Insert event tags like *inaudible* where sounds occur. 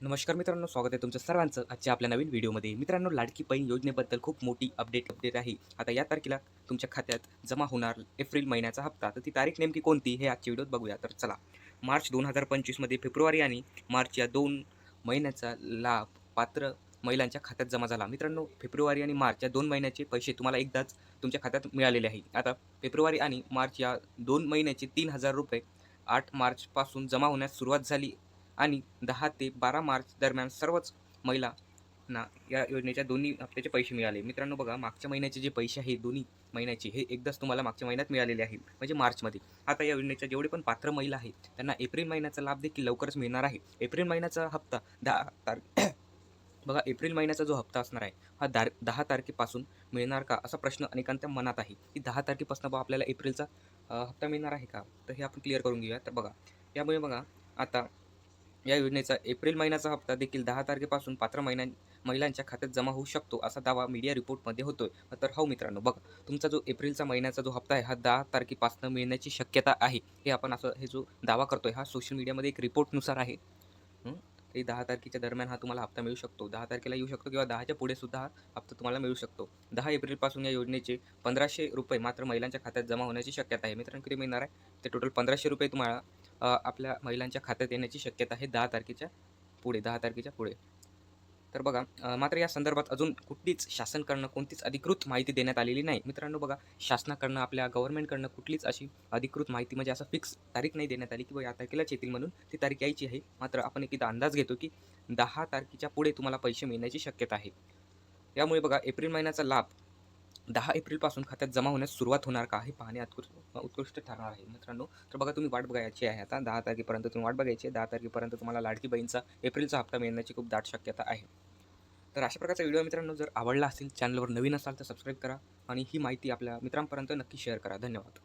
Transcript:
नमस्कार मित्रांनो स्वागत आहे तुमचं सर्वांचं आजच्या आपल्या नवीन व्हिडिओमध्ये. मित्रांनो लाडकी बहीण योजनेबद्दल खूप मोठी अपडेट अपडेट आहे. आता या तारखेला तुमच्या खात्यात जमा होणार एप्रिल महिन्याचा हप्ता. तर ती तारीख नेमकी कोणती हे आजच्या व्हिडिओत बघूया. तर चला मार्च दोन हजार पंचवीसमध्ये फेब्रुवारी आणि मार्च या दोन महिन्याचा लाभ पात्र महिलांच्या खात्यात जमा झाला. मित्रांनो फेब्रुवारी आणि मार्च या दोन महिन्याचे पैसे तुम्हाला एकदाच तुमच्या खात्यात मिळालेले आहे. आता फेब्रुवारी आणि मार्च या दोन महिन्याचे तीन हजार रुपये आठ मार्चपासून जमा होण्यास सुरुवात झाली आणि दहा ते बारा मार्च दरम्यान सर्वच महिलांना या योजनेच्या दोन्ही हप्त्याचे पैसे मिळाले. मित्रांनो बघा मागच्या महिन्याचे जे पैसे आहे दोन्ही महिन्याचे हे एकदाच तुम्हाला मागच्या महिन्यात मिळालेले आहे म्हणजे मार्चमध्ये. आता या योजनेच्या जेवढे पण पात्र महिला आहेत त्यांना एप्रिल महिन्याचा लाभ देखील लवकरच मिळणार आहे. एप्रिल महिन्याचा हप्ता दहा तार *coughs* बघा एप्रिल महिन्याचा जो हप्ता असणार आहे हा दार दहा तारखेपासून मिळणार का असा प्रश्न अनेकांच्या मनात आहे. की दहा तारखेपासून बा आपल्याला एप्रिलचा हप्ता मिळणार आहे का? तर हे आपण क्लिअर करून घेऊया. तर बघा यामुळे बघा आता या योजनेचा एप्रिल महिन्याचा हप्ता देखील दहा तारखेपासून पात्र महिन्यां महिलांच्या खात्यात जमा होऊ शकतो असा दावा मीडिया रिपोर्टमध्ये होतोय. तर हो मित्रांनो बघा तुमचा जो एप्रिलचा महिन्याचा जो हप्ता आहे हा दहा तारखेपासून मिळण्याची शक्यता आहे. हे आपण असं हे जो दावा करतोय हा सोशल मीडियामध्ये एक रिपोर्टनुसार आहे. ते दहा तारखेच्या दरम्यान हा तुम्हाला हप्ता मिळू शकतो. दहा तारखेला येऊ शकतो किंवा दहाच्या पुढे सुद्धा हा हप्ता तुम्हाला मिळू शकतो. दहा एप्रिलपासून या योजनेचे पंधराशे रुपये मात्र महिलांच्या खात्यात जमा होण्याची शक्यता आहे. मित्रांनो किती मिळणार आहे? ते टोटल पंधराशे रुपये तुम्हाला आपल्या महिलांच्या खात्यात येण्याची शक्यता आहे दहा तारखेच्या पुढे दहा तारखेच्या पुढे. तर बघा मात्र या संदर्भात अजून कुठलीच शासनकडनं कोणतीच अधिकृत माहिती देण्यात आलेली नाही. मित्रांनो बघा शासनाकडनं आपल्या गव्हर्नमेंटकडनं कुठलीच अशी अधिकृत माहिती म्हणजे असं फिक्स तारीख नाही देण्यात आली की बा या तारखेलाच येतील म्हणून ती तारीख यायची आहे. मात्र आपण एक अंदाज घेतो की दहा तारखेच्या पुढे तुम्हाला पैसे मिळण्याची शक्यता आहे. यामुळे बघा एप्रिल महिन्याचा लाभ दहा एप्रिलपासून खात्यात जमा होण्यास सुरुवात होणार का हे पाहणे उत्कृष्ट उत्कृष्ट ठरणार आहे. मित्रांनो तर बघा तुम्ही वाट बघायची आहे आता. दहा तारखेपर्यंत तुम्ही वाट बघायची आहे. दहा तारखेपर्यंत तुम्हाला लाडकी बहीणचा एप्रिलचा हप्ता मिळण्याची खूप दाट शक्यता आहे. तर अशा प्रकारचा व्हिडिओ मित्रांनो जर आवडला असेल चॅनलवर नवीन असाल तर सबस्क्राईब करा आणि ही माहिती आपल्या मित्रांपर्यंत नक्की शेअर करा. धन्यवाद.